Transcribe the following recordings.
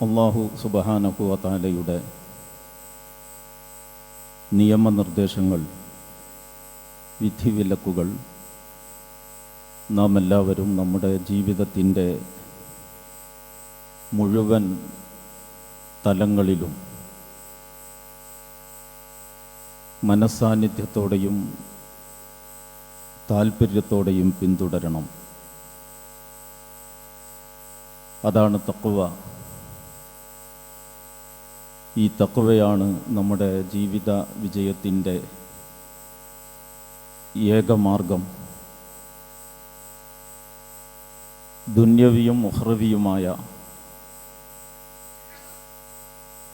അള്ളാഹു സുബഹാനഹുവത്താലയുടെ നിയമനിർദ്ദേശങ്ങൾ വിധിവിലക്കുകൾ നാം എല്ലാവരും നമ്മുടെ ജീവിതത്തിന്റെ മുഴുവൻ തലങ്ങളിലും മനസ്സാന്നിധ്യത്തോടെയും താല്പര്യത്തോടെയും പിന്തുടരണം. അതാണ് തക്കുവ ഈ തക്കുവയാണ് നമ്മുടെ ജീവിത വിജയത്തിന്റെ ഏകമാർഗം. ദുന്യവിയും മുഹ്രവിയുമായ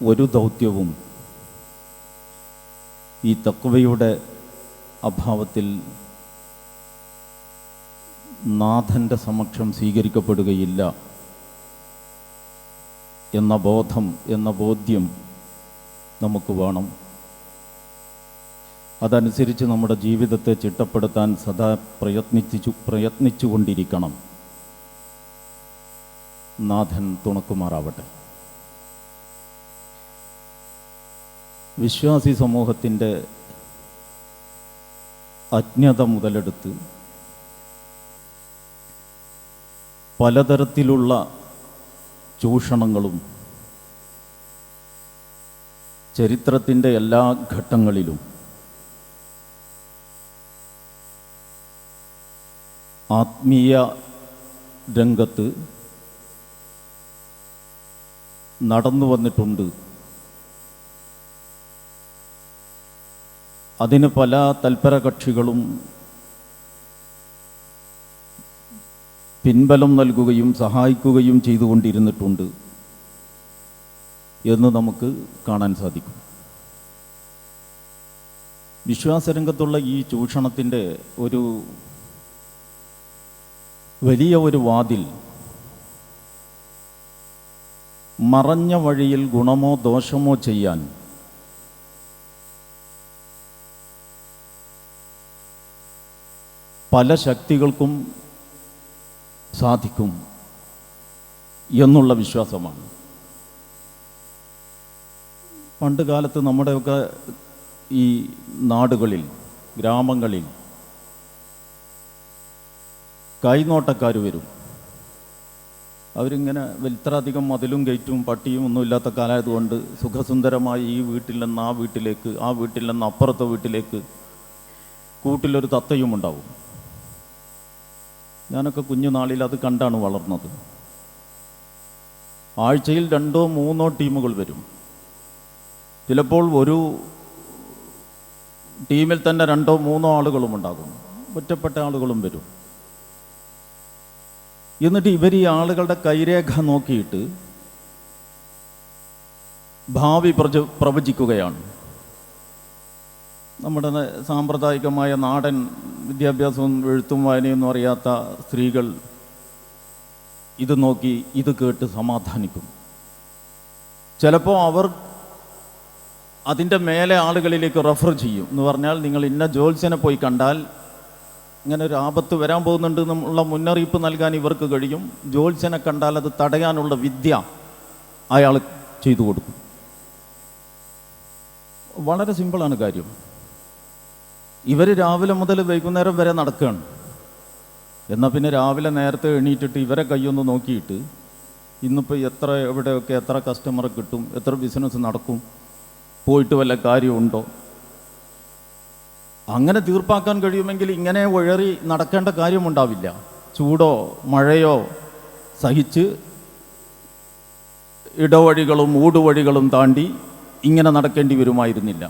ഒരു ദൗത്യവും ഈ തക്കവയുടെ അഭാവത്തിൽ നാഥന്റെ സമക്ഷം സ്വീകരിക്കപ്പെടുകയില്ല എന്ന ബോധം എന്ന ബോധ്യം നമുക്ക് വേണം. അതനുസരിച്ച് നമ്മുടെ ജീവിതത്തെ ചിട്ടപ്പെടുത്താൻ സദാ പ്രയത്നിച്ചു പ്രയത്നിച്ചുകൊണ്ടിരിക്കണം. നാഥൻ തുണക്കുമാറാവട്ടെ. വിശ്വാസി സമൂഹത്തിന്റെ അജ്ഞത മുതലെടുത്ത് പലതരത്തിലുള്ള ചൂഷണങ്ങളും ചരിത്രത്തിന്റെ എല്ലാ ഘട്ടങ്ങളിലും ആത്മീയ രംഗത്ത് നടന്നു വന്നിട്ടുണ്ട്. അതിന് പല തൽപര കക്ഷികളും പിൻബലം നൽകുകയും സഹായിക്കുകയും ചെയ്തുകൊണ്ടിരുന്നിട്ടുണ്ട്. എന്ന് നമുക്ക് കാണാൻ സാധിക്കും. വിശ്വാസരംഗത്തുള്ള ഈ ചൂഷണത്തിന്റെ ഒരു വലിയ ഒരു വാതിൽ മറഞ്ഞ വഴിയിൽ ഗുണമോ ദോഷമോ ചെയ്യാൻ പല ശക്തികൾക്കും സാധിക്കും എന്നുള്ള വിശ്വാസമാണ്. പണ്ട് കാലത്ത് നമ്മുടെയൊക്കെ ഈ നാടുകളിൽ ഗ്രാമങ്ങളിൽ കൈനോട്ടക്കാർ വരും. അവരിങ്ങനെ ഇത്രയധികം മതിലും ഗേറ്റും പട്ടിയും ഒന്നും ഇല്ലാത്ത കാലമായതുകൊണ്ട് സുഖസുന്ദരമായി ഈ വീട്ടിൽ നിന്ന് ആ വീട്ടിലേക്ക് ആ വീട്ടിൽ നിന്ന് അപ്പുറത്തെ വീട്ടിലേക്ക് കൂട്ടിലൊരു തത്തയും ഉണ്ടാവും. ഞാനൊക്കെ കുഞ്ഞുനാളിൽ അത് കണ്ടാണ് വളർന്നത്. ആഴ്ചയിൽ രണ്ടോ മൂന്നോ ടീമുകൾ വരും. ചിലപ്പോൾ ഒരു ടീമിൽ തന്നെ രണ്ടോ മൂന്നോ ആളുകളും ഉണ്ടാകും. ഒറ്റപ്പെട്ട ആളുകളും വരും. എന്നിട്ട് ഇവർ ഈ ആളുകളുടെ കൈരേഖ നോക്കിയിട്ട് ഭാവി പ്രച പ്രവചിക്കുകയാണ്. നമ്മുടെ സാമ്പ്രദായികമായ നാടൻ വിദ്യാഭ്യാസവും എഴുത്തും വായനയൊന്നും അറിയാത്ത സ്ത്രീകൾ ഇത് നോക്കി ഇത് കേട്ട് സമാധാനിക്കും. ചിലപ്പോൾ അവർ അതിന്റെ മേലെ ആളുകളിലേക്ക് റെഫർ ചെയ്യും എന്ന് പറഞ്ഞാൽ നിങ്ങൾ ഇന്ന ജോത്സ്യനെ പോയി കണ്ടാൽ ഇങ്ങനെ ഒരു ആപത്ത് വരാൻ പോകുന്നുണ്ട് എന്നുള്ള മുന്നറിയിപ്പ് നൽകാൻ ഇവർക്ക് കഴിയും. ജോത്സ്യനെ കണ്ടാൽ അത് തടയാനുള്ള വിദ്യ അയാൾ ചെയ്തു കൊടുക്കും. വളരെ സിമ്പിളാണ് കാര്യം. ഇവർ രാവിലെ മുതൽ വൈകുന്നേരം വരെ നടക്കുകയാണ്. എന്നാൽ പിന്നെ രാവിലെ നേരത്തെ എണീറ്റിട്ട് ഇവരെ കൈയൊന്ന് നോക്കിയിട്ട് ഇന്നിപ്പോൾ എത്ര എവിടെയൊക്കെ എത്ര കസ്റ്റമർ കിട്ടും എത്ര ബിസിനസ് നടക്കും പോയിട്ട് വല്ല കാര്യമുണ്ടോ? അങ്ങനെ തീർപ്പാക്കാൻ കഴിയുമെങ്കിൽ ഇങ്ങനെ ഉഴറി നടക്കേണ്ട കാര്യമുണ്ടാവില്ല. ചൂടോ മഴയോ സഹിച്ച് ഇടവഴികളും ഊടുവഴികളും താണ്ടി ഇങ്ങനെ നടക്കേണ്ടി വരുമായിരുന്നില്ല.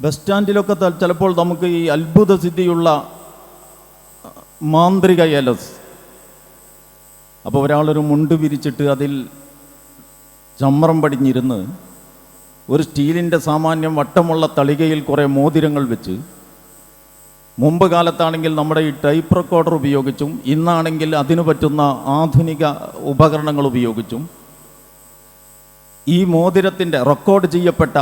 ബസ് സ്റ്റാൻഡിലൊക്കെ ചിലപ്പോൾ നമുക്ക് ഈ അത്ഭുത സിദ്ധിയുള്ള മാന്ത്രിക എലസ്. അപ്പോൾ ഒരാളൊരു മുണ്ട് വിരിച്ചിട്ട് അതിൽ ചമ്രം പടിഞ്ഞിരുന്ന് ഒരു സ്റ്റീലിന്റെ സാമാന്യം വട്ടമുള്ള തളികയിൽ കുറേ മോതിരങ്ങൾ വെച്ച് മുമ്പ് കാലത്താണെങ്കിൽ നമ്മുടെ ഈ ടൈപ്പ് റെക്കോർഡർ ഉപയോഗിച്ചും ഇന്നാണെങ്കിൽ അതിനു പറ്റുന്ന ആധുനിക ഉപകരണങ്ങൾ ഉപയോഗിച്ചും ഈ മോതിരത്തിന്റെ റെക്കോർഡ് ചെയ്യപ്പെട്ട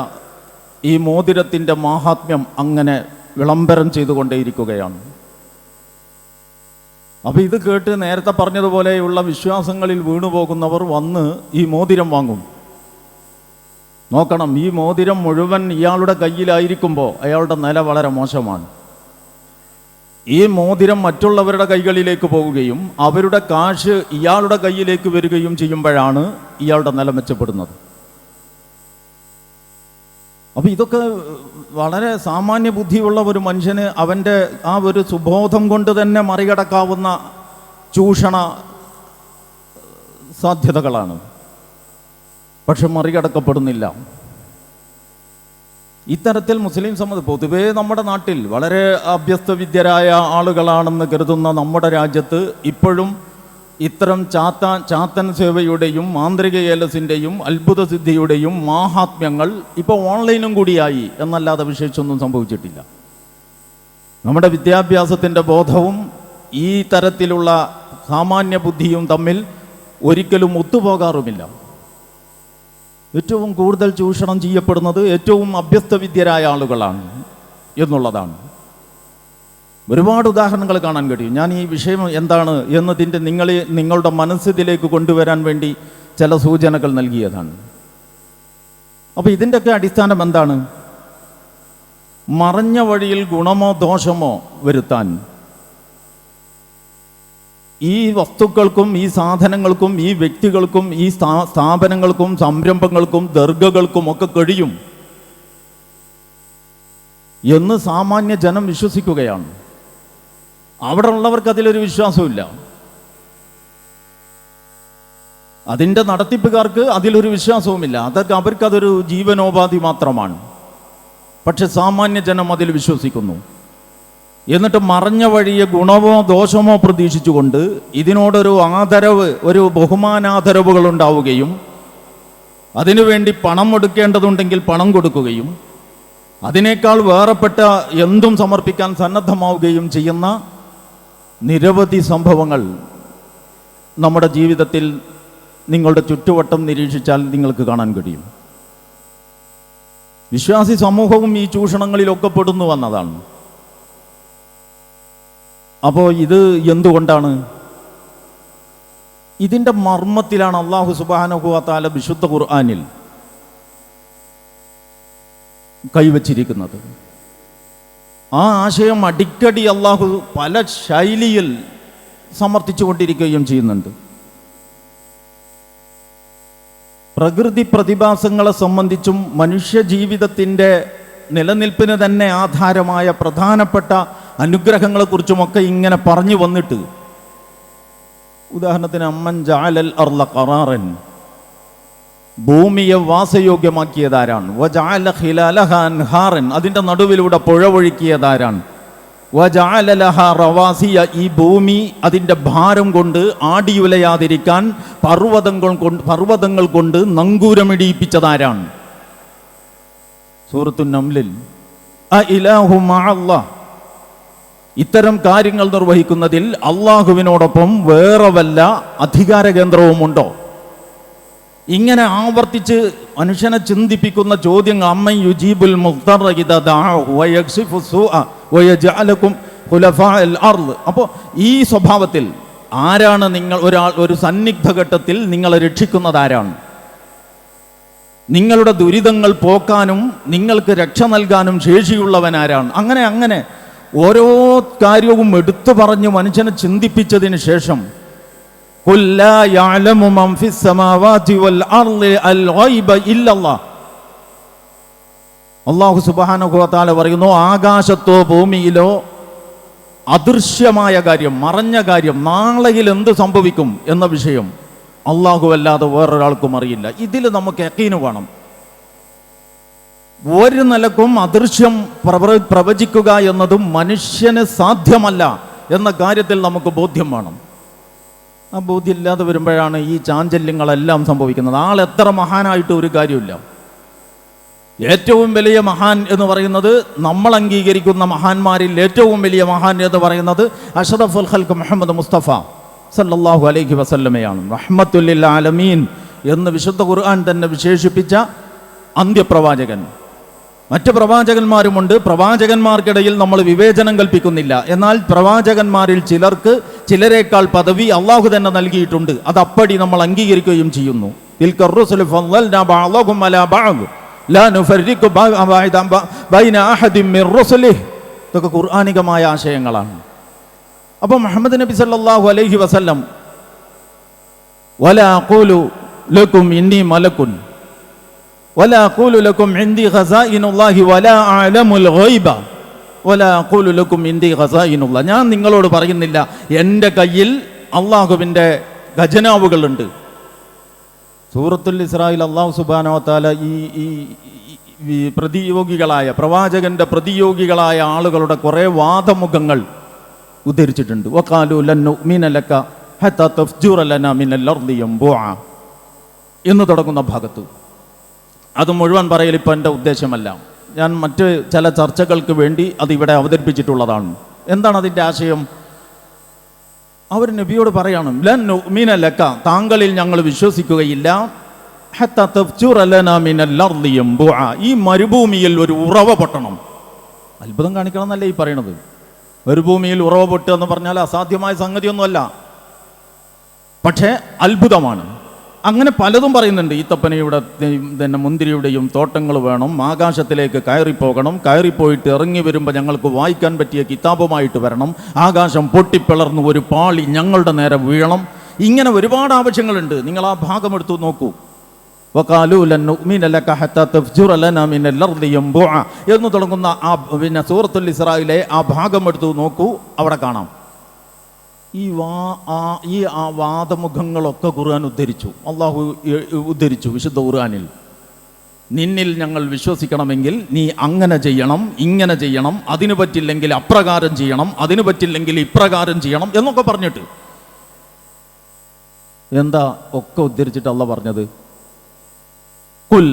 ഈ മോതിരത്തിന്റെ മാഹാത്മ്യം അങ്ങനെ വിളംബരം ചെയ്തുകൊണ്ടേയിരിക്കുകയാണ്. അപ്പോൾ ഇത് കേട്ട് നേരത്തെ പറഞ്ഞതുപോലെയുള്ള വിശ്വാസങ്ങളിൽ വീണുപോകുന്നവർ വന്ന് ഈ മോതിരം വാങ്ങും. നോക്കണം ഈ മോതിരം മുഴുവൻ ഇയാളുടെ കയ്യിലായിരിക്കുമ്പോൾ അയാളുടെ നില വളരെ മോശമാണ്. ഈ മോതിരം മറ്റുള്ളവരുടെ കൈകളിലേക്ക് പോവുകയും അവരുടെ കാശ് ഇയാളുടെ കയ്യിലേക്ക് വരികയും ചെയ്യുമ്പോഴാണ് ഇയാളുടെ നില മെച്ചപ്പെടുന്നത്. അപ്പം ഇതൊക്കെ വളരെ സാമാന്യ ബുദ്ധിയുള്ള ഒരു മനുഷ്യന് അവന്റെ ആ ഒരു സുബോധം കൊണ്ട് തന്നെ മറികടക്കാവുന്ന ചൂഷണ സാധ്യതകളാണ്. പക്ഷെ മറികടക്കപ്പെടുന്നില്ല. ഇത്തരത്തിൽ മുസ്ലിം സമ്മതി പൊതുവേ നമ്മുടെ നാട്ടിൽ വളരെ അഭ്യസ്ത വിദ്യരായ ആളുകളാണെന്ന് കരുതുന്ന നമ്മുടെ രാജ്യത്ത് ഇപ്പോഴും ഇത്തരം ചാത്ത ചാത്തൻ സേവയുടെയും മാന്ത്രിക ഏലസിന്റെയും അത്ഭുത സിദ്ധിയുടെയും മാഹാത്മ്യങ്ങൾ ഇപ്പോൾ ഓൺലൈനും കൂടിയായി എന്നല്ലാതെ വിശേഷിച്ചൊന്നും സംഭവിച്ചിട്ടില്ല. നമ്മുടെ വിദ്യാഭ്യാസത്തിന്റെ ബോധവും ഈ തരത്തിലുള്ള സാമാന്യ ബുദ്ധിയും തമ്മിൽ ഒരിക്കലും ഒത്തുപോകാറുമില്ല. ഏറ്റവും കൂടുതൽ ചൂഷണം ചെയ്യപ്പെടുന്നത് ഏറ്റവും അഭ്യസ്തവിദ്യരായ ആളുകളാണ് എന്നുള്ളതാണ്. ഒരുപാട് ഉദാഹരണങ്ങൾ കാണാൻ കഴിയും. ഞാൻ ഈ വിഷയം എന്താണ് എന്നതിന്റെ നിങ്ങളെ നിങ്ങളുടെ മനസ്സിലേക്ക് കൊണ്ടുവരാൻ വേണ്ടി ചില സൂചനകൾ നൽകിയതാണ്. അപ്പോൾ ഇതിന്റെയൊക്കെ അടിസ്ഥാനം എന്താണ്? മറഞ്ഞ വഴിയിൽ ഗുണമോ ദോഷമോ വരുത്താൻ. ഈ വസ്തുക്കൾക്കും ഈ സാധനങ്ങൾക്കും ഈ വ്യക്തികൾക്കും ഈ സ്ഥാ- സ്ഥാപനങ്ങൾക്കും സംരംഭങ്ങൾക്കും ദർഗകൾക്കും ഒക്കെ കഴിയും എന്ന് സാമാന്യ ജനം വിശ്വസിക്കുകയാണ്. അവിടെ ഉള്ളവർക്ക് അതിലൊരു വിശ്വാസമില്ല അതിന്റെ നടത്തിപ്പുകാർക്ക് അതിലൊരു വിശ്വാസവുമില്ല. അതൊക്കെ അവർക്കതൊരു ജീവനോപാധി മാത്രമാണ്. പക്ഷെ സാമാന്യ ജനം അതിൽ വിശ്വസിക്കുന്നു. എന്നിട്ട് മറഞ്ഞ വഴിയെ ഗുണമോ ദോഷമോ പ്രതീക്ഷിച്ചുകൊണ്ട് ഇതിനോടൊരു ആദരവ് ഒരു ബഹുമാനാദരവുകൾ ഉണ്ടാവുകയും അതിനുവേണ്ടി പണം കൊടുക്കേണ്ടതുണ്ടെങ്കിൽ പണം കൊടുക്കുകയും അതിനേക്കാൾ വേറെപ്പെട്ട എന്തും സമർപ്പിക്കാൻ സന്നദ്ധമാവുകയും ചെയ്യുന്ന നിരവധി സംഭവങ്ങൾ നമ്മുടെ ജീവിതത്തിൽ നിങ്ങളുടെ ചുറ്റുവട്ടം നിരീക്ഷിച്ചാൽ നിങ്ങൾക്ക് കാണാൻ കഴിയും. വിശ്വാസി സമൂഹവും ഈ ചൂഷണങ്ങളിലൊക്കെ പെടുന്നു വന്നതാണ് അപ്പോൾ ഇത് എന്തുകൊണ്ടാണ്? ഇതിന്റെ മർമ്മത്തിലാണ് അള്ളാഹു സുബാനുഭവത്താല വിശുദ്ധ ഖുർആാനിൽ കൈവച്ചിരിക്കുന്നത്. ആ ആശയം അടിക്കടി അള്ളാഹു പല ശൈലിയിൽ സമർത്ഥിച്ചു കൊണ്ടിരിക്കുകയും ചെയ്യുന്നുണ്ട്. പ്രകൃതി പ്രതിഭാസങ്ങളെ സംബന്ധിച്ചും മനുഷ്യ ജീവിതത്തിന്റെ നിലനിൽപ്പിന് തന്നെ ആധാരമായ പ്രധാനപ്പെട്ട അനുഗ്രഹങ്ങളെക്കുറിച്ചുമൊക്കെ ഇങ്ങനെ പറഞ്ഞു വന്നിട്ട്. ഉദാഹരണത്തിന് അമ്മൻ ജാലൽ അർല കറാറൻ ഭൂമിയെ വാസയോഗ്യമാക്കിയതാരാണ്? അതിന്റെ നടുവിലൂടെ പുഴ ഒഴുക്കിയതാരാണ് റവാസിയ. ഈ ഭൂമി അതിന്റെ ഭാരം കൊണ്ട് ആടിയുലയാതിരിക്കാൻ പർവതങ്ങൾ കൊണ്ട് പർവതങ്ങൾ കൊണ്ട് നങ്കൂരമിടിയിപ്പിച്ചതാരാണ്? സൂറത്തു നംലിൽ. ഇത്തരം കാര്യങ്ങൾ നിർവഹിക്കുന്നതിൽ അള്ളാഹുവിനോടൊപ്പം വേറെ വല്ല അധികാര കേന്ദ്രവുമുണ്ടോ ഇങ്ങനെ ആവർത്തിച്ച് മനുഷ്യനെ ചിന്തിപ്പിക്കുന്ന ചോദ്യങ്ങൾ അമ്മ യുജീബുൽ അപ്പോൾ ഈ സ്വഭാവത്തിൽ ആരാണ് നിങ്ങൾ ഒരാൾ ഒരു സന്നിഗ്ധ ഘട്ടത്തിൽ നിങ്ങളെ രക്ഷിക്കുന്നത് ആരാണ്? നിങ്ങളുടെ ദുരിതങ്ങൾ പോക്കാനും നിങ്ങൾക്ക് രക്ഷ നൽകാനും ശേഷിയുള്ളവൻ ആരാണ്? അങ്ങനെ അങ്ങനെ ഓരോ കാര്യവും എടുത്തു പറഞ്ഞ് മനുഷ്യനെ ചിന്തിപ്പിച്ചതിന് ശേഷം قل لا يعلم من في السماوات والأرض الغيب إلا الله അള്ളാഹു സുബാനുഭവത്താല പറയുന്നു ആകാശത്തോ ഭൂമിയിലോ അദൃശ്യമായ കാര്യം മറഞ്ഞ കാര്യം നാളെയിൽ എന്ത് സംഭവിക്കും എന്ന വിഷയം അള്ളാഹു അല്ലാതെ വേറൊരാൾക്കും അറിയില്ല ഇതിൽ നമുക്ക് യക്കീന് വേണം ഒരു നിലക്കും അദൃശ്യം പ്രവ- പ്രവചിക്കുക എന്നതും മനുഷ്യന് സാധ്യമല്ല എന്ന കാര്യത്തിൽ നമുക്ക് ബോധ്യം വേണം ആ ബോധ്യമില്ലാതെ വരുമ്പോഴാണ് ഈ ചാഞ്ചല്യങ്ങളെല്ലാം സംഭവിക്കുന്നത്. ആൾ എത്ര മഹാനായിട്ട് ഒരു കാര്യമില്ല. ഏറ്റവും വലിയ മഹാൻ എന്ന് പറയുന്നത് നമ്മൾ അംഗീകരിക്കുന്ന മഹാന്മാരിൽ ഏറ്റവും വലിയ മഹാൻ എന്ന് പറയുന്നത് അഷറഫുൽ ഉൽഹൽക്ക് മുഹമ്മദ് മുസ്തഫ സല്ലാഹു അലൈഹി വസല്ലമയാണ്. റഹ്മത്തുല്ലിൽ ആലമീൻ എന്ന് വിശുദ്ധ ഖുർആൻ തന്നെ വിശേഷിപ്പിച്ച അന്ത്യപ്രവാചകൻ. മറ്റ് പ്രവാചകന്മാരുമുണ്ട്. പ്രവാചകന്മാർക്കിടയിൽ നമ്മൾ വിവേചനം കൽപ്പിക്കുന്നില്ല. എന്നാൽ പ്രവാചകന്മാരിൽ ചിലർക്ക് ചിലരെക്കാൾ പദവി അള്ളാഹു തന്നെ നൽകിയിട്ടുണ്ട്. അത് അപ്പടി നമ്മൾ അംഗീകരിക്കുകയും ചെയ്യുന്നു. ഇതൊക്കെ ഖുർആാനികമായ ആശയങ്ങളാണ്. അപ്പോൾ മുഹമ്മദ് നബി സല്ലാഹു അലൈഹി വസല്ലം വല അക്കോലു ലക്കും ഇന്നി മലക്കുൻ ولا أقول لكم عندي خزائن الله ولا أعلم الغيب ولا أقول لكم عندي خزائن الله ഞാൻ നിങ്ങളോട് പറയുന്നില്ല എൻ്റെ കയ്യിൽ അള്ളാഹുവിൻ്റെ ഖജനാവുകളുണ്ട് സൂറത്തുൽ ഇസ്രായിൽ അള്ളാഹു സുബാനോ താല ഈ ഈ ഈ- ഈ പ്രതിയോഗികളായ പ്രവാചകന്റെ പ്രതിയോഗികളായ ആളുകളുടെ കുറേ വാദമുഖങ്ങൾ ഉദ്ധരിച്ചിട്ടുണ്ട് വക്കാലു ലന്നു മീനലക്ക ഹത്ത തഫ്ജൂറ ലന മിനൽ അർദി യംബുഅ എന്ന് തുടങ്ങുന്ന ഭാഗത്ത് അത് മുഴുവൻ പറയൽ ഇപ്പം എന്റെ ഉദ്ദേശമല്ല. ഞാൻ മറ്റ് ചില ചർച്ചകൾക്ക് വേണ്ടി അത് ഇവിടെ അവതരിപ്പിച്ചിട്ടുള്ളതാണ്. എന്താണ് അതിന്റെ ആശയം? അവർ നബിയോട് പറയാണ് ലൻ മീന ലക്ക താങ്കളിൽ ഞങ്ങൾ വിശ്വസിക്കുകയില്ല. ഈ മരുഭൂമിയിൽ ഒരു ഉറവ പൊട്ടണം. അത്ഭുതം കാണിക്കണം എന്നല്ലേ ഈ പറയണത്. മരുഭൂമിയിൽ ഉറവ പൊട്ടുക എന്ന് പറഞ്ഞാൽ അസാധ്യമായ സംഗതിയൊന്നുമല്ല. പക്ഷേ അത്ഭുതമാണ്. അങ്ങനെ പലതും പറയുന്നുണ്ട്. ഈത്തപ്പനയുടെ തന്നെ മുന്തിരിയുടെയും തോട്ടങ്ങൾ വേണം. ആകാശത്തിലേക്ക് കയറിപ്പോകണം. കയറിപ്പോയിട്ട് ഇറങ്ങി വരുമ്പോൾ ഞങ്ങൾക്ക് വായിക്കാൻ പറ്റിയ കിതാബുമായിട്ട് വരണം. ആകാശം പൊട്ടിപ്പിളർന്ന് ഒരു പാളി ഞങ്ങളുടെ നേരെ വീഴണം. ഇങ്ങനെ ഒരുപാട് ആവശ്യങ്ങളുണ്ട്. നിങ്ങൾ ആ ഭാഗം എടുത്തു നോക്കൂ. എന്ന് തുടങ്ങുന്ന ആ പിന്നെ സൂറത്തുൽ ഇസ്രായിലെ ആ ഭാഗം എടുത്തു നോക്കൂ. അവിടെ കാണാം. ഈ വാ ആ ഈ ആ വാദമുഖങ്ങളൊക്കെ ഖുർആൻ ഉദ്ധരിച്ചു. അള്ളാഹു ഉദ്ധരിച്ചു വിശുദ്ധ ഖുർആനിൽ. നിന്നിൽ ഞങ്ങൾ വിശ്വസിക്കണമെങ്കിൽ നീ അങ്ങനെ ചെയ്യണം ഇങ്ങനെ ചെയ്യണം അതിന് പറ്റില്ലെങ്കിൽ അപ്രകാരം ചെയ്യണം അതിന് പറ്റില്ലെങ്കിൽ ഇപ്രകാരം ചെയ്യണം എന്നൊക്കെ പറഞ്ഞിട്ട്. എന്താ ഒക്കെ ഉദ്ധരിച്ചിട്ട് അല്ല പറഞ്ഞത്? കുൽ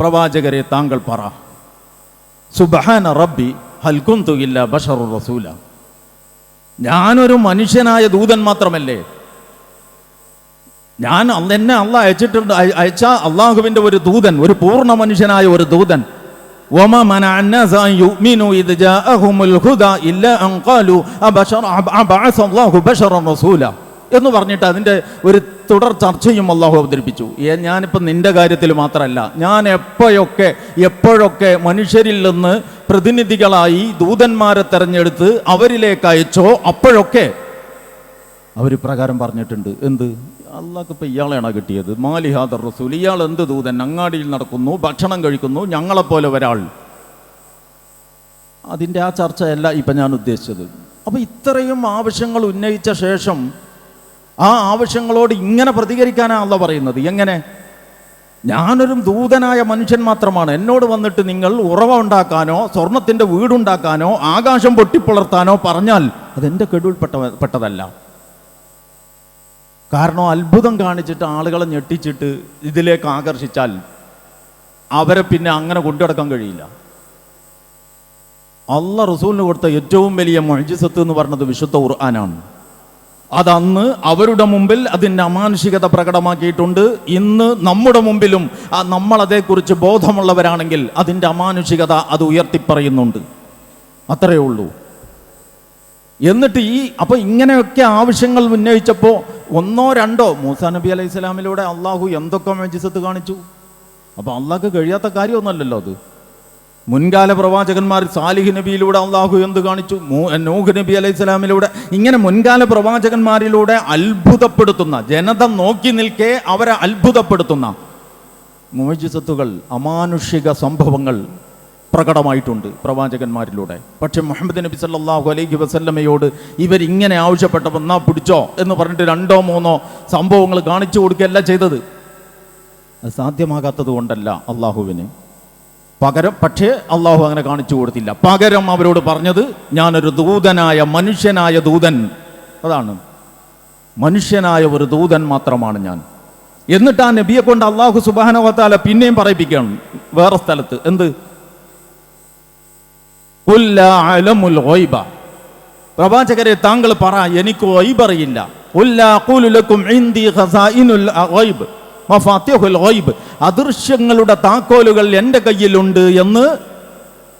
പ്രവാചകരെ താങ്കൾ പറ. സുബഹാന റബ്ബി ഹൽകുന്തു ഇല്ല ബഷറു റസൂല. ഞാനൊരു മനുഷ്യനായ ദൂതൻ മാത്രമല്ലേ ഞാൻ അന്ന് എന്നെ അല്ല അയച്ചിട്ടുണ്ട് അയ- അയച്ച അള്ളാഹുവിന്റെ ഒരു ദൂതൻ ഒരു പൂർണ്ണ മനുഷ്യനായ ഒരു ദൂതൻ وما منع الناس أن يؤمنوا إذ جاءهم الهدى إلا أن قالوا أبشر أبعث الله بشرا رسولا എന്ന് പറഞ്ഞിട്ട് അതിൻ്റെ ഒരു തുടർ ചർച്ചയും അള്ളാഹു അവതരിപ്പിച്ചു ഏ, ഞാനിപ്പോൾ നിന്റെ കാര്യത്തിൽ മാത്രമല്ല ഞാൻ എപ്പോഴൊക്കെ എപ്പോഴൊക്കെ മനുഷ്യരിൽ നിന്ന് പ്രതിനിധികളായി ദൂതന്മാരെ തെരഞ്ഞെടുത്ത് അവരിലേക്ക് അയച്ചോ അപ്പോഴൊക്കെ അവർ പ്രകാരം പറഞ്ഞിട്ടുണ്ട്. എന്ത്? അള്ളാഹ് ഇപ്പം ഇയാളെയാണ് കിട്ടിയത്? മാലിഹാദർ റസൂൽ ഇയാൾ എന്ത് ദൂതൻ? അങ്ങാടിയിൽ നടക്കുന്നു ഭക്ഷണം കഴിക്കുന്നു ഞങ്ങളെപ്പോലെ ഒരാൾ. അതിന്റെ ആ ചർച്ചയല്ല ഇപ്പം ഞാൻ ഉദ്ദേശിച്ചത്. അപ്പോൾ ഇത്രയും ആവശ്യങ്ങൾ ഉന്നയിച്ച ശേഷം ആ ആവശ്യങ്ങളോട് ഇങ്ങനെ പ്രതികരിക്കാനാണ് അല്ല പറയുന്നത്. എങ്ങനെ? ഞാനൊരു ദൂതനായ മനുഷ്യൻ മാത്രമാണ്. എന്നോട് വന്നിട്ട് നിങ്ങൾ ഉറവ ഉണ്ടാക്കാനോ സ്വർണത്തിന്റെ വീടുണ്ടാക്കാനോ ആകാശം പൊട്ടിപ്പുളർത്താനോ പറഞ്ഞാൽ അതെന്റെ കെടുവിൽപ്പെട്ട പെട്ടതല്ല. കാരണം അത്ഭുതം കാണിച്ചിട്ട് ആളുകളെ ഞെട്ടിച്ചിട്ട് ഇതിലേക്ക് ആകർഷിച്ചാൽ അവരെ പിന്നെ അങ്ങനെ കൊണ്ടുനടക്കാൻ കഴിയില്ല. അള്ള റസൂലിന് കൊടുത്ത ഏറ്റവും വലിയ മൊഴിജിസത്ത് എന്ന് പറഞ്ഞത് വിശുദ്ധ ഖുർആനാണ്. അതന്ന് അവരുടെ മുമ്പിൽ അതിന്റെ അമാനുഷികത പ്രകടമാക്കിയിട്ടുണ്ട്. ഇന്ന് നമ്മുടെ മുമ്പിലും ആ നമ്മൾ അതേക്കുറിച്ച് ബോധമുള്ളവരാണെങ്കിൽ അതിന്റെ അമാനുഷികത അത് ഉയർത്തിപ്പറയുന്നുണ്ട്. അത്രയേ ഉള്ളൂ. എന്നിട്ട് ഈ അപ്പോൾ ഇങ്ങനെയൊക്കെ ആവശ്യങ്ങൾ ഉന്നയിച്ചപ്പോൾ ഒന്നോ രണ്ടോ മൂസാ നബി അലൈഹി സ്വലാമിലൂടെ അള്ളാഹു എന്തൊക്കെ മെജിസത്ത് കാണിച്ചു? അപ്പോൾ അള്ളാഹ്ക്ക് കഴിയാത്ത കാര്യമൊന്നുമല്ലല്ലോ അത്. മുൻകാല പ്രവാചകന്മാർ സാലിഹ് നബിയിലൂടെ അള്ളാഹു എന്ത് കാണിച്ചു? നൂഹ് നബി അലൈഹി സ്വലാമിലൂടെ. ഇങ്ങനെ മുൻകാല പ്രവാചകന്മാരിലൂടെ അത്ഭുതപ്പെടുത്തുന്ന ജനത നോക്കി നിൽക്കെ അവരെ അത്ഭുതപ്പെടുത്തുന്ന മോജിസത്തുകൾ അമാനുഷിക സംഭവങ്ങൾ പ്രകടമായിട്ടുണ്ട് പ്രവാചകന്മാരിലൂടെ. പക്ഷെ മുഹമ്മദ് നബി സല്ലാഹു അലൈഹി വസല്ലമയോട് ഇവരിങ്ങനെ ആവശ്യപ്പെട്ടപ്പോൾ എന്നാ പിടിച്ചോ? എന്ന് പറഞ്ഞിട്ട് രണ്ടോ മൂന്നോ സംഭവങ്ങൾ കാണിച്ചു കൊടുക്കുകയല്ല ചെയ്തത്. അത് സാധ്യമാകാത്തത് കൊണ്ടല്ല അള്ളാഹുവിന് പകരം പക്ഷേ അള്ളാഹു അങ്ങനെ കാണിച്ചു കൊടുത്തില്ല. പകരം അവരോട് പറഞ്ഞത് ഞാനൊരു ദൂതനായ മനുഷ്യനായ ദൂതൻ. അതാണ്. മനുഷ്യനായ ഒരു ദൂതൻ മാത്രമാണ് ഞാൻ. എന്നിട്ട് ആ നബിയെ കൊണ്ട് അള്ളാഹു സുബാനവത്താല പിന്നെയും പറയിപ്പിക്കണം വേറെ സ്ഥലത്ത്. എന്ത്. പ്രവാചകരെ താങ്കൾ പറ എനിക്ക് ഗൈബ്. അറിയില്ല "ഖുൽ ലാ അഖൂലു ലക്കും ഇൻദി ഖസായിനുൽ ഗൈബ് അദൃശ്യങ്ങളുടെ താക്കോലുകൾ എന്റെ കയ്യിലുണ്ട് എന്ന്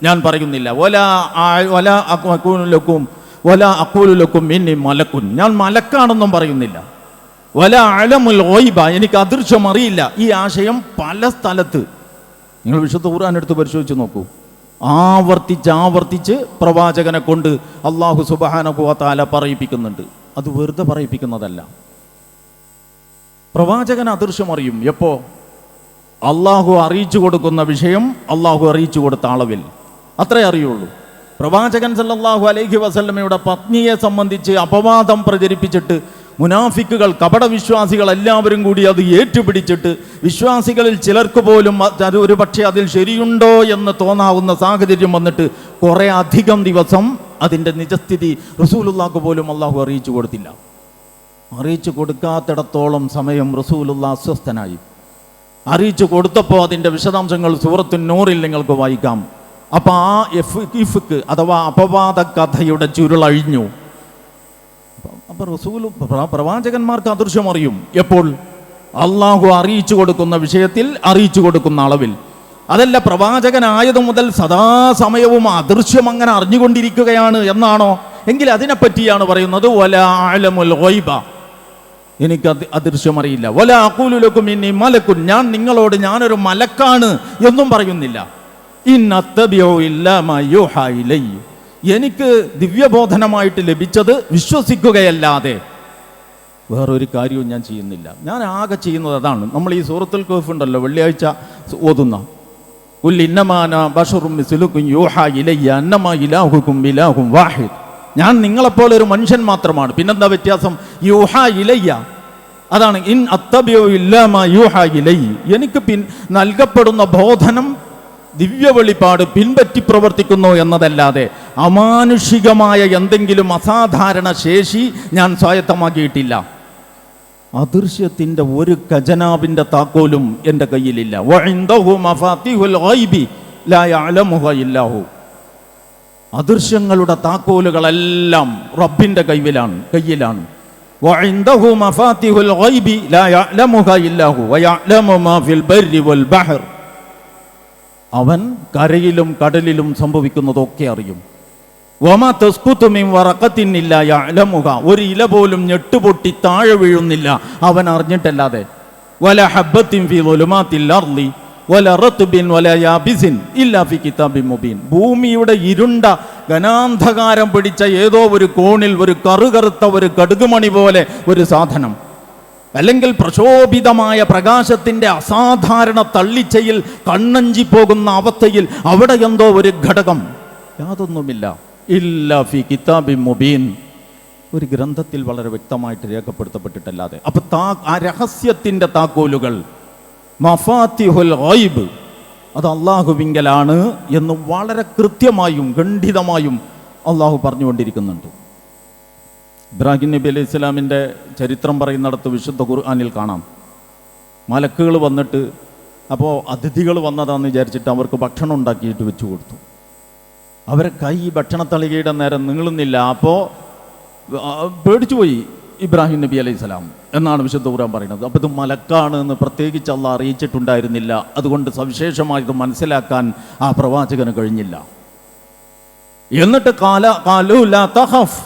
ഞാൻ പറയുന്നില്ല. ഒല ഒല അക്കൂലക്കും ഒല അക്കൂലുലക്കും ഇനി മലക്കുൻ. ഞാൻ മലക്കാണെന്നും പറയുന്നില്ല. ഒല അലമുൽ ഓയിബ എനിക്ക് അദൃശ്യം അറിയില്ല. ഈ ആശയം പല സ്ഥലത്ത്. നിങ്ങൾ വിശുദ്ധ ഖുർആൻ എടുത്ത് പരിശോധിച്ച് നോക്കൂ. ആവർത്തിച്ച് ആവർത്തിച്ച് പ്രവാചകനെ കൊണ്ട് അള്ളാഹു സുബാനകുവത്താല പറയിപ്പിക്കുന്നുണ്ട്. അത് വെറുതെ പറയിപ്പിക്കുന്നതല്ല. പ്രവാചകൻ അദൃശ്യം അറിയും. എപ്പോ? അള്ളാഹു അറിയിച്ചു കൊടുക്കുന്ന വിഷയം അള്ളാഹു അറിയിച്ചു കൊടുത്ത അളവിൽ. അത്രേ അറിയുള്ളൂ. പ്രവാചകൻ സല്ലാഹു അലൈഹി വസല്ലമയുടെ പത്നിയെ സംബന്ധിച്ച് അപവാദം പ്രചരിപ്പിച്ചിട്ട് മുനാഫിക്കുകൾ കപടവിശ്വാസികൾ എല്ലാവരും കൂടി അത് ഏറ്റുപിടിച്ചിട്ട് വിശ്വാസികളിൽ ചിലർക്ക് പോലും അത് ഒരു പക്ഷേ അതിൽ ശരിയുണ്ടോ എന്ന് തോന്നാവുന്ന സാഹചര്യം വന്നിട്ട് കുറേ അധികം ദിവസം അതിന്റെ നിജസ്ഥിതി റസൂലുള്ളാക്ക് പോലും അള്ളാഹു അറിയിച്ചു കൊടുത്തില്ല. അറിയിച്ചു കൊടുക്കാത്തിടത്തോളം സമയം റസൂലുള്ള അസ്വസ്ഥനായി. അറിയിച്ചു കൊടുത്തപ്പോൾ അതിന്റെ വിശദാംശങ്ങൾ സൂറത്തു നൂറിൽ നിങ്ങൾക്ക് വായിക്കാം. അപ്പോൾ ആ എഫ് ഇഫ്ക്ക് അഥവാ അപവാദ കഥയുടെ ചുരുളഴിഞ്ഞു അപ്പോൾ റസൂൽ പ്രവാചകന്മാർക്ക് അദൃശ്യം അറിയും എപ്പോൾ? അള്ളാഹു അറിയിച്ചു കൊടുക്കുന്ന വിഷയത്തിൽ അറിയിച്ചു കൊടുക്കുന്ന അളവിൽ. അതല്ല പ്രവാചകനായതു മുതൽ സദാസമയവും അദൃശ്യം അങ്ങനെ അറിഞ്ഞുകൊണ്ടിരിക്കുകയാണ് എന്നാണോ? എങ്കിൽ അതിനെപ്പറ്റിയാണ് പറയുന്നത് വല ആലമുൽ ഗൈബ. എനിക്ക് അദൃശ്യം അറിയില്ല. വല അക്കൂലുലക്കും ഇനി മലക്കും ഞാൻ നിങ്ങളോട് ഞാനൊരു മലക്കാണ് എന്നും പറയുന്നില്ല. എനിക്ക് ദിവ്യബോധനമായിട്ട് ലഭിച്ചത് വിശ്വസിക്കുകയല്ലാതെ വേറൊരു കാര്യവും ഞാൻ ചെയ്യുന്നില്ല. ഞാൻ ആകെ ചെയ്യുന്നത് അതാണ്. നമ്മൾ ഈ സൂറത്തുൽ കോഫ് ഉണ്ടല്ലോ വെള്ളിയാഴ്ച ഓതുന്ന. ഉല്ലിന്നമാന ബഷറും മിസിലുക്കും യൂഹാ ഇലയ്യ അന്നമ ഇലാഹുക്കും ഇലാഹും വാഹിദ്. ഞാൻ നിങ്ങളെപ്പോലെ ഒരു മനുഷ്യൻ മാത്രമാണ്. പിന്നെന്താ വ്യത്യാസം? യൂഹ ഇലയ്യ. അതാണ് ഇൻ അത്തബ്യോ ഇല്ലാമ എനിക്ക് പിൻ നൽകപ്പെടുന്ന ബോധനം ദിവ്യ വെളിപ്പാട് പിൻപറ്റി പ്രവർത്തിക്കുന്നു എന്നതല്ലാതെ അമാനുഷികമായ എന്തെങ്കിലും അസാധാരണ ശേഷി ഞാൻ സ്വായത്തമാക്കിയിട്ടില്ല. അദൃശ്യത്തിന്റെ ഒരു ഖജനാവിന്റെ താക്കോലും എന്റെ കയ്യിലില്ല. അദൃശ്യങ്ങളുടെ താക്കോലുകളെല്ലാം റബ്ബിന്റെ കൈവിലാണ് കയ്യിലാണ്. وعنده مفاتيح الغيب لا يعلمها إلا هو ويعلم ما في البر والبحر അവൻ കരയിലും കടലിലും സംഭവിക്കുന്നതൊക്കെ അറിയും വമ തസ്കുത്തു മിൻ വറഖത്തിൻ ഇല്ലാ യഅലമുഹ ഒരു ഇല പോലും ഞെട്ടുപൊട്ടി താഴെ വീഴുന്നില്ല അവൻ അറിഞ്ഞിട്ടല്ലാതെ വല ഹബ്ബത്തിൻ ഫി ളുലുമാത്തിൽ അർളി വല വല യാബിസിൻ കിതാബിൻ മുബീൻ. ഭൂമിയുടെ ഇരുണ്ട ഗനാന്ധകാരം പിടിച്ച ഏതോ ഒരു കോണിൽ ഒരു കറുകറുത്ത ഒരു കടുകുമണി പോലെ ഒരു സാധനം. അല്ലെങ്കിൽ പ്രശോഭിതമായ പ്രകാശത്തിന്റെ അസാധാരണ തള്ളിച്ചയിൽ കണ്ണഞ്ചി പോകുന്ന അവസ്ഥയിൽ അവിടെ എന്തോ ഒരു ഘടകം. യാതൊന്നുമില്ല. ഇല്ല ഫി കിതാബി മുബീൻ. ഒരു ഗ്രന്ഥത്തിൽ വളരെ വ്യക്തമായിട്ട് രേഖപ്പെടുത്തപ്പെട്ടിട്ടല്ലാതെ. അപ്പൊ താ ആ രഹസ്യത്തിന്റെ താക്കോലുകൾ മഫാത്തിഹുൽ ഗൈബ്. അത് അള്ളാഹുവിങ്കലാണ് എന്ന് വളരെ കൃത്യമായും ഖണ്ഡിതമായും അള്ളാഹു പറഞ്ഞുകൊണ്ടിരിക്കുന്നുണ്ട്. ഇബ്രാഹിം നബി അലൈഹി ഇസ്ലാമിന്റെ ചരിത്രം പറയുന്നിടത്ത് വിശുദ്ധ ഖുർആാനിൽ കാണാം. മലക്കുകൾ വന്നിട്ട് അപ്പോൾ അതിഥികൾ വന്നതാണെന്ന് വിചാരിച്ചിട്ട് അവർക്ക് ഭക്ഷണം ഉണ്ടാക്കിയിട്ട് വെച്ചു കൊടുത്തു. അവരെ കൈ ഭക്ഷണത്തളികയുടെ നേരം നീളുന്നില്ല. അപ്പോൾ പേടിച്ചു പോയി. ഇബ്രാഹിം നബി അലൈഹി സ്വലാം എന്നാണ് വിശുദ്ധ ഖുർആൻ പറയുന്നത്. അപ്പോൾ ഇത് മലക്കാണ് എന്ന് പ്രത്യേകിച്ച് അല്ല അറിയിച്ചിട്ടുണ്ടായിരുന്നില്ല. അതുകൊണ്ട് സവിശേഷമായത് മനസ്സിലാക്കാൻ ആ പ്രവാചകന് കഴിഞ്ഞില്ല. എന്നിട്ട് കാല കാലൂല തഹഫ്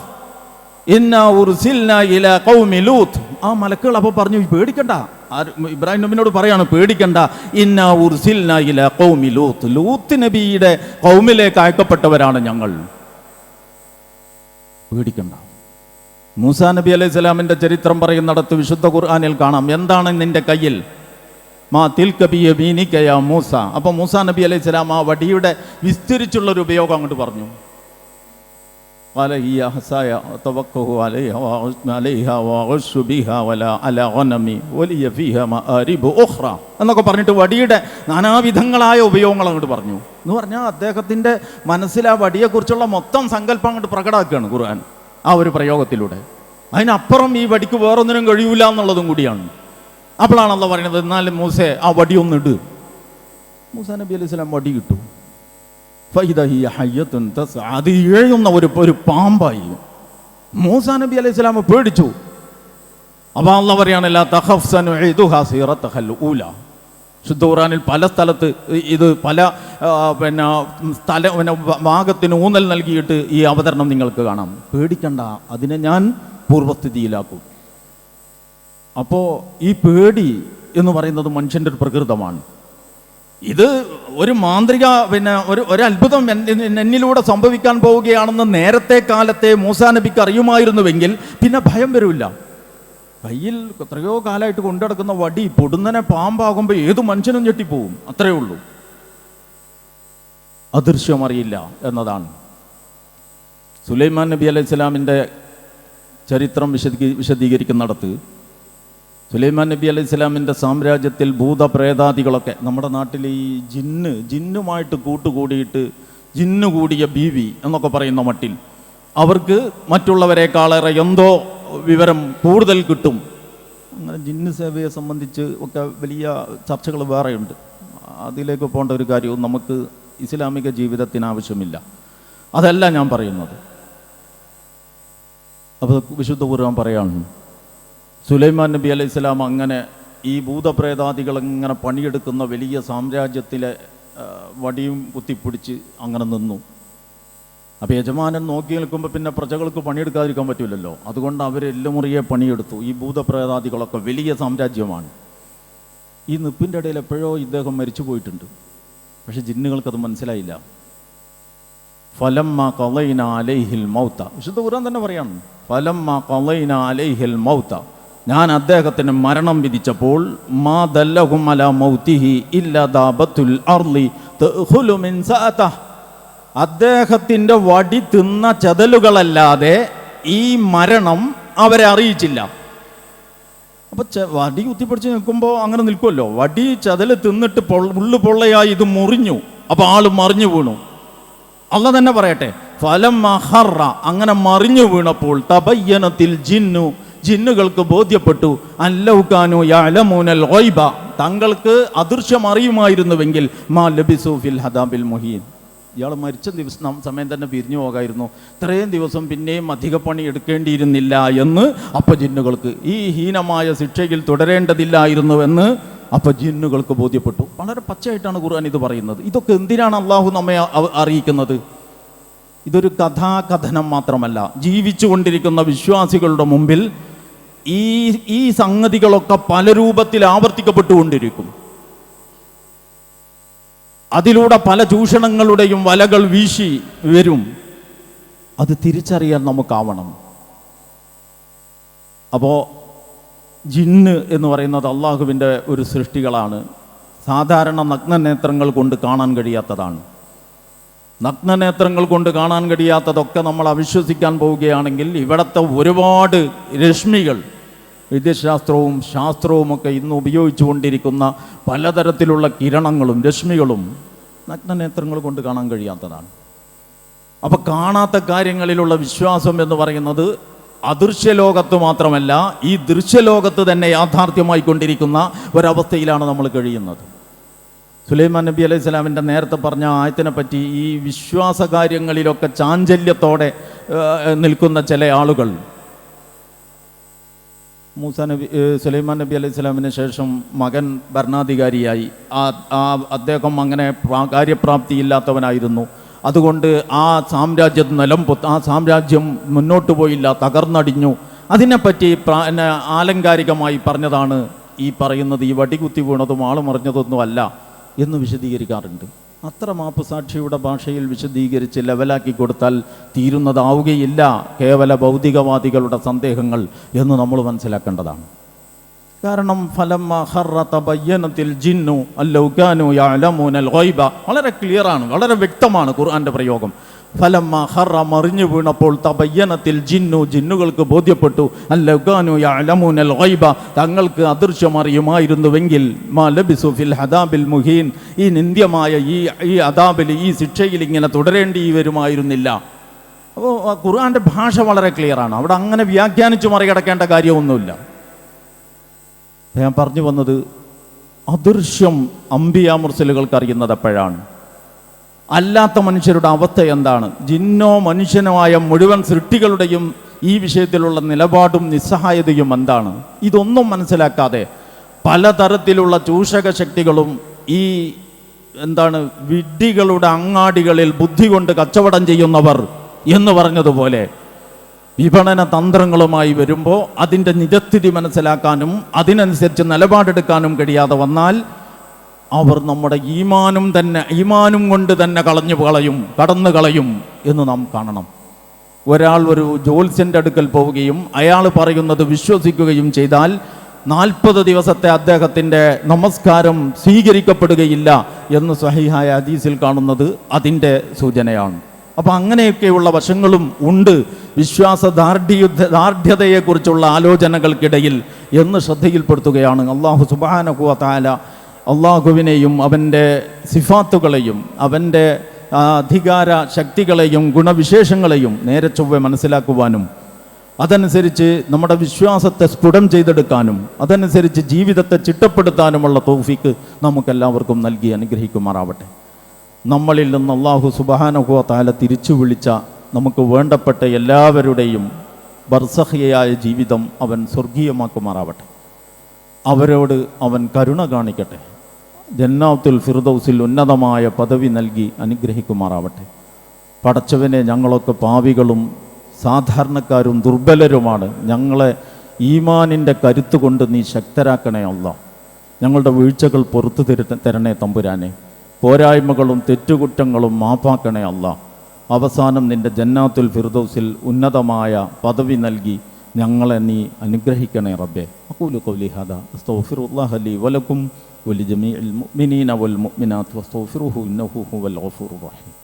ആ മലക്കുകൾ അപ്പോൾ പറഞ്ഞു പേടിക്കണ്ട. ഇബ്രാഹിം നബിനോട് പറയാണ് പേടിക്കണ്ട. ഇന്നാ ഉർസിൽന ഇലാ കൗമി ലൂത്ത്. ലൂത്ത് നബിയുടെ കൗമിലേക്ക് അയക്കപ്പെട്ടവരാണ് ഞങ്ങൾ. പേടിക്കണ്ട. മൂസാ നബി അലൈഹി സ്വലാമിന്റെ ചരിത്രം പറയുന്നിടത്ത് വിശുദ്ധ ഖുർആാനിൽ കാണാം. എന്താണ് നിന്റെ കയ്യിൽ? മാ തിൽക്കബിയ ബീനിക്കയ മൂസ. അപ്പോൾ മൂസാ നബി അലൈഹി സ്വലാം ആ വടിയുടെ വിസ്തരിച്ചുള്ളൊരു ഉപയോഗം അങ്ങോട്ട് പറഞ്ഞു. എന്നൊക്കെ പറഞ്ഞിട്ട് വടിയുടെ നാനാവിധങ്ങളായ ഉപയോഗങ്ങൾ അങ്ങോട്ട് പറഞ്ഞു. എന്ന് പറഞ്ഞാൽ അദ്ദേഹത്തിന്റെ മനസ്സിൽ ആ വടിയെക്കുറിച്ചുള്ള മൊത്തം സങ്കല്പം അങ്ങോട്ട് പ്രകടമാക്കുകയാണ് ഖുർആൻ. ആ ഒരു പ്രയോഗത്തിലൂടെ. അതിനപ്പുറം ഈ വടിക്ക് വേറൊന്നിനും കഴിയൂല എന്നുള്ളതും കൂടിയാണ്. അപ്പോഴാണല്ലോ പറയുന്നത് എന്നാലും മൂസെ ആ വടി ഒന്നിട് മൂസ നബി അലൈഹി സ്വലാം വടി കിട്ടു. അത് ഇഴയുന്ന ഒരു ഒരു പാമ്പായി. മൂസ നബി അലൈഹി സ്വലാം പേടിച്ചു. അപ്പോൾ അല്ല പറയാണല്ല ശുദ്ധ ഖുറാനിൽ പല സ്ഥലത്ത് ഇത് പല പിന്നെ സ്ഥല പിന്നെ ഭാഗത്തിന് ഊന്നൽ നൽകിയിട്ട് ഈ അവതരണം നിങ്ങൾക്ക് കാണാം. പേടിക്കണ്ട അതിനെ ഞാൻ പൂർവസ്ഥിതിയിലാക്കും അപ്പോൾ ഈ പേടി എന്ന് പറയുന്നത് മനുഷ്യന്റെ ഒരു പ്രകൃതമാണ്. ഇത് ഒരു മാന്ത്രിക പിന്നെ ഒരു ഒരു അത്ഭുതം എന്നിലൂടെ സംഭവിക്കാൻ പോവുകയാണെന്ന് നേരത്തെ കാലത്തെ മൂസാ നബിക്ക് അറിയുമായിരുന്നുവെങ്കിൽ പിന്നെ ഭയം വരില്ല കയ്യിൽ എത്രയോ കാലമായിട്ട് കൊണ്ടുനടക്കുന്ന വടി പൊടുന്നനെ പാമ്പാകുമ്പോൾ ഏത് മനുഷ്യനും ഞെട്ടിപ്പോവും. അത്രയേ ഉള്ളൂ. അദൃശ്യം അറിയില്ല എന്നതാണ്. സുലൈമാൻ നബി അലൈഹി സ്വലാമിന്റെ ചരിത്രം വിശദീ വിശദീകരിക്കുന്നിടത്ത് സുലൈമാൻ നബി അലൈഹി സ്വലാമിന്റെ സാമ്രാജ്യത്തിൽ ഭൂതപ്രേതാദികളൊക്കെ നമ്മുടെ നാട്ടിൽ ഈ ജിന്ന് ജിന്നുമായിട്ട് കൂട്ടുകൂടിയിട്ട് ജിന്നു കൂടിയ ബീവി എന്നൊക്കെ പറയുന്ന മട്ടിൽ അവർക്ക് മറ്റുള്ളവരെക്കാളേറെ എന്തോ വിവരം കൂടുതൽ കിട്ടും. അങ്ങനെ ജിന്ന് സേവയെ സംബന്ധിച്ച് ഒക്കെ വലിയ ചർച്ചകൾ വേറെയുണ്ട്. അതിലേക്ക് പോകേണ്ട ഒരു കാര്യവും നമുക്ക് ഇസ്ലാമിക ജീവിതത്തിന് ആവശ്യമില്ല. അതല്ല ഞാൻ പറയുന്നത്. അപ്പോൾ വിശുദ്ധ ഖുർആൻ പറയാണ്. സുലൈമാൻ നബി അലൈഹി സ്വലാം അങ്ങനെ ഈ ഭൂതപ്രേതാദികൾ ഇങ്ങനെ പണിയെടുക്കുന്ന വലിയ സാമ്രാജ്യത്തിലെ വടിയും കുത്തിപ്പിടിച്ച് അങ്ങനെ നിന്നു. അപ്പോൾ യജമാനൻ നോക്കി നിൽക്കുമ്പോൾ പിന്നെ പ്രജകൾക്ക് പണിയെടുക്കാതിരിക്കാൻ പറ്റില്ലല്ലോ അതുകൊണ്ട് അവർ എല്ലുമുറിയെ പണിയെടുത്തു. ഈ ഭൂതപ്രേതാദികളൊക്കെ വലിയ സാമ്രാജ്യമാണ്. ഈ നിപ്പിന്റെ ഇടയിൽ എപ്പോഴോ ഇദ്ദേഹം മരിച്ചു പോയിട്ടുണ്ട്. പക്ഷെ ജിന്നുകൾക്കത് മനസ്സിലായില്ല. കളൈന അലൈഹിൽ മൗത്ത. വിശുദ്ധ ഖുർആൻ തന്നെ പറയാണ്. കളൈന അലൈഹിൽ മൗത്ത. ഞാൻ അദ്ദേഹത്തിന് മരണം വിധിച്ചപ്പോൾ മാ അല മൗത്തിഹി ഇല്ല അർളി തഅഖുലു മിൻ അദ്ദേഹത്തിന്റെ വടി തിന്ന ചതലുകളല്ലാതെ ഈ മരണം അവരെ അറിയിച്ചില്ല. അപ്പോൾ വടി കുത്തിപ്പിടിച്ച് നിൽക്കുമ്പോൾ അങ്ങനെ നിൽക്കുമല്ലോ. വടി ചതൽ തിന്നിട്ട് ഉള്ളു പൊള്ളയായി ഇത് മുറിഞ്ഞു. അപ്പോൾ ആൾ മറിഞ്ഞു വീണു. അല്ല തന്നെ പറയട്ടെ ഫലം മഹറ അങ്ങനെ മറിഞ്ഞു വീണപ്പോൾ തപയ്യനത്തിൽ ജിന്നു ജിന്നുകൾക്ക് ബോധ്യപ്പെട്ടു അല്ലൗക്കാനു യഅലമൂനൽ ഗൈബ തങ്ങൾക്ക് അദൃശ്യം അറിയുമായിരുന്നുവെങ്കിൽ മാ ലബിസു ഫിൽ ഹദാബിൽ മുഹീൻ. ഇയാൾ മരിച്ച ദിവസം സമയം തന്നെ പിരിഞ്ഞു പോകായിരുന്നു. ഇത്രയും ദിവസം പിന്നെയും അധിക പണി എടുക്കേണ്ടിയിരുന്നില്ല എന്ന് അപ്പ ജിന്നുകൾക്ക് ഈ ഹീനമായ ശിക്ഷയിൽ തുടരേണ്ടതില്ലായിരുന്നുവെന്ന് അപ്പൊ ജിന്നുകൾക്ക് ബോധ്യപ്പെട്ടു. വളരെ പച്ചയായിട്ടാണ് ഖുർആൻ ഇത് പറയുന്നത്. ഇതൊക്കെ എന്തിനാണ് അള്ളാഹു നമ്മെ അറിയിക്കുന്നത്? ഇതൊരു കഥാകഥനം മാത്രമല്ല. ജീവിച്ചുകൊണ്ടിരിക്കുന്ന വിശ്വാസികളുടെ മുമ്പിൽ ഈ ഈ സംഗതികളൊക്കെ പല രൂപത്തിൽ ആവർത്തിക്കപ്പെട്ടുകൊണ്ടിരിക്കും. അതിലൂടെ പല ചൂഷണങ്ങളുടെയും വലകൾ വീശി വരും. അത് തിരിച്ചറിയാൻ നമുക്കാവണം. അപ്പോൾ ജിന്ന് എന്ന് പറയുന്നത് അള്ളാഹുവിന്റെ ഒരു സൃഷ്ടികളാണ്. സാധാരണ നഗ്നനേത്രങ്ങൾ കൊണ്ട് കാണാൻ കഴിയാത്തതാണ്. നഗ്നനേത്രങ്ങൾ കൊണ്ട് കാണാൻ കഴിയാത്തതൊക്കെ നമ്മൾ അവിശ്വസിക്കാൻ പോവുകയാണെങ്കിൽ ഇവിടുത്തെ ഒരുപാട് രശ്മികൾ വൈദ്യശാസ്ത്രവും ശാസ്ത്രവുമൊക്കെ ഇന്ന് ഉപയോഗിച്ചുകൊണ്ടിരിക്കുന്ന പലതരത്തിലുള്ള കിരണങ്ങളും രശ്മികളും നഗ്നനേത്രങ്ങൾ കൊണ്ട് കാണാൻ കഴിയാത്തതാണ്. അപ്പം കാണാത്ത കാര്യങ്ങളിലുള്ള വിശ്വാസം എന്ന് പറയുന്നത് അദൃശ്യലോകത്ത് മാത്രമല്ല ഈ ദൃശ്യലോകത്ത് തന്നെ യാഥാർത്ഥ്യമായി കൊണ്ടിരിക്കുന്ന ഒരവസ്ഥയിലാണ് നമ്മൾ കഴിയുന്നത്. സുലൈമാൻ നബി അലൈഹി സ്വലാമിന്റെ നേരത്തെ പറഞ്ഞ ആയത്തിനെ പറ്റി ഈ വിശ്വാസ കാര്യങ്ങളിലൊക്കെ ചാഞ്ചല്യത്തോടെ നിൽക്കുന്ന ചില ആളുകൾ മൂസ നബി സുലൈമാൻ നബി അലൈഹി സ്വലാമിന് ശേഷം മകൻ ഭരണാധികാരിയായി. ആ ആ അദ്ദേഹം അങ്ങനെ കാര്യപ്രാപ്തി കാര്യപ്രാപ്തിയില്ലാത്തവനായിരുന്നു. അതുകൊണ്ട് ആ സാമ്രാജ്യം നിലം ആ സാമ്രാജ്യം മുന്നോട്ട് പോയില്ല തകർന്നടിഞ്ഞു. അതിനെപ്പറ്റി ആലങ്കാരികമായി പറഞ്ഞതാണ് ഈ പറയുന്നത്. ഈ വടികുത്തി വീണതും ആളുമറിഞ്ഞതൊന്നും അല്ല എന്ന് വിശദീകരിക്കാറുണ്ട്. അത്ര മാപ്പുസാക്ഷിയുടെ ഭാഷയിൽ വിശദീകരിച്ച് ലെവലാക്കി കൊടുത്താൽ തീരുന്നതാവുകയില്ല കേവല ഭൗതികവാദികളുടെ സന്ദേഹങ്ങൾ എന്ന് നമ്മൾ മനസ്സിലാക്കേണ്ടതാണ്. കാരണം ഫലം തബയ്യനത്തിൽ ജിന്നു അല്ലൗകാനു യഅലമൂനൽ ഗൈബ വളരെ ക്ലിയറാണ് വളരെ വ്യക്തമാണ് ഖുർആന്റെ പ്രയോഗം. ഫലം ഹറ മറിഞ്ഞു വീണപ്പോൾ തബയ്യനത്തിൽ ജിന്നു ജിന്നുകൾക്ക് ബോധ്യപ്പെട്ടു. അല്ലൗകാനു യഅലമൂനൽ ഗൈബ തങ്ങൾക്ക് അദൃശ്യമറിയുമായിരുന്നുവെങ്കിൽ മാ ലബിസു ഫിൽ ഹദാബിൽ മുഹീൻ. ഈ നിന്ദ്യമായ ഈ ഈ അദാബിൽ ഈ ശിക്ഷയിൽ ഇങ്ങനെ തുടരേണ്ടി വരുമായിരുന്നില്ല. അപ്പോൾ ഖുർആന്റെ ഭാഷ വളരെ ക്ലിയറാണ് അവിടെ അങ്ങനെ വ്യാഖ്യാനിച്ച് മറികടക്കേണ്ട കാര്യമൊന്നുമില്ല. ഞാൻ പറഞ്ഞു വന്നത് അദൃശ്യം അമ്പിയാമുർസലുകൾക്ക് മുർസലുകൾക്ക് അറിയുന്നത് എപ്പോഴാണ് അല്ലാത്ത മനുഷ്യരുടെ അവസ്ഥ എന്താണ്? ജിന്നോ മനുഷ്യനോ ആയ മുഴുവൻ സൃഷ്ടികളുടെയും ഈ വിഷയത്തിലുള്ള നിലപാടും നിസ്സഹായതയും എന്താണ്? ഇതൊന്നും മനസ്സിലാക്കാതെ പലതരത്തിലുള്ള ചൂഷക ശക്തികളും ഈ എന്താണ് വിഡ്ഢികളുടെ അങ്ങാടികളിൽ ബുദ്ധി കൊണ്ട് കച്ചവടം ചെയ്യുന്നവർ എന്ന് പറഞ്ഞതുപോലെ വിപണന തന്ത്രങ്ങളുമായി വരുമ്പോൾ അതിന്റെ നിജസ്ഥിതി മനസ്സിലാക്കാനും അതിനനുസരിച്ച് നിലപാടെടുക്കാനും കഴിയാതെ വന്നാൽ അവർ നമ്മുടെ ഈമാനും തന്നെ ഈമാനും കൊണ്ട് തന്നെ കളഞ്ഞു കളയും കടന്നു കളയും എന്ന് നാം കാണണം. ഒരാൾ ഒരു ജോത്സ്യന്റെ അടുക്കൽ പോവുകയും അയാൾ പറയുന്നത് വിശ്വസിക്കുകയും ചെയ്താൽ നാൽപ്പത് ദിവസത്തെ അദ്ദേഹത്തിന്റെ നമസ്കാരം സ്വീകരിക്കപ്പെടുകയില്ല എന്ന് സഹിഹായ ഹദീസിൽ കാണുന്നത് അതിന്റെ സൂചനയാണ്. അപ്പം അങ്ങനെയൊക്കെയുള്ള വശങ്ങളും ഉണ്ട്. വിശ്വാസ ദാർഢ്യുദ്ധ ദാർഢ്യതയെക്കുറിച്ചുള്ള ആലോചനകൾക്കിടയിൽ എന്ന് ശ്രദ്ധയിൽപ്പെടുത്തുകയാണ് അള്ളാഹു സുബാനഹുവ താല അള്ളാഹുവിനെയും അവന്റെ സിഫാത്തുകളെയും അവന്റെ അധികാര ശക്തികളെയും ഗുണവിശേഷങ്ങളെയും നേരെ ചൊവ്വെ മനസ്സിലാക്കുവാനും അതനുസരിച്ച് നമ്മുടെ വിശ്വാസത്തെ സ്ഫുടം ചെയ്തെടുക്കാനും അതനുസരിച്ച് ജീവിതത്തെ ചിട്ടപ്പെടുത്താനുമുള്ള തോഫിക്ക് നമുക്കെല്ലാവർക്കും നൽകി അനുഗ്രഹിക്കുമാറാവട്ടെ. നമ്മളിൽ നിന്ന് അള്ളാഹു സുബാനുഹോ താല തിരിച്ചു വിളിച്ച നമുക്ക് വേണ്ടപ്പെട്ട എല്ലാവരുടെയും ബർസഹിയായ ജീവിതം അവൻ സ്വർഗീയമാക്കുമാറാവട്ടെ. അവരോട് അവൻ കരുണ കാണിക്കട്ടെ. ജന്നാത്തുൽ ഫിർദൌസിൽ ഉന്നതമായ പദവി നൽകി അനുഗ്രഹിക്കുമാറാവട്ടെ. പടച്ചവനെ ഞങ്ങളൊക്കെ പാവികളും സാധാരണക്കാരും ദുർബലരുമാണ്. ഞങ്ങളെ ഈമാനിന്റെ കരുത്ത് കൊണ്ട് നീ ശക്തരാക്കണേ അല്ല ഞങ്ങളുടെ വീഴ്ചകൾ പുറത്തു തരണേ തമ്പുരാനെ. പോരായ്മകളും തെറ്റുകുറ്റങ്ങളും മാപ്പാക്കണേ അല്ല. അവസാനം നിന്റെ ജന്നാത്തുൽ ഫിർദൗസിൽ ഉന്നതമായ പദവി നൽകി ഞങ്ങളെ നീ അനുഗ്രഹിക്കണേ റബ്ബെ. അഖൂലു ഖൗലി ഹാദാ. അസ്തഗ്ഫിറുല്ലാഹ ലി വലക്കും മുഅ്മിനീന വൽ മുഅ്മിനാത്ത് ഇന്നഹു ഹുവൽ ഗഫൂറുർ റഹീം.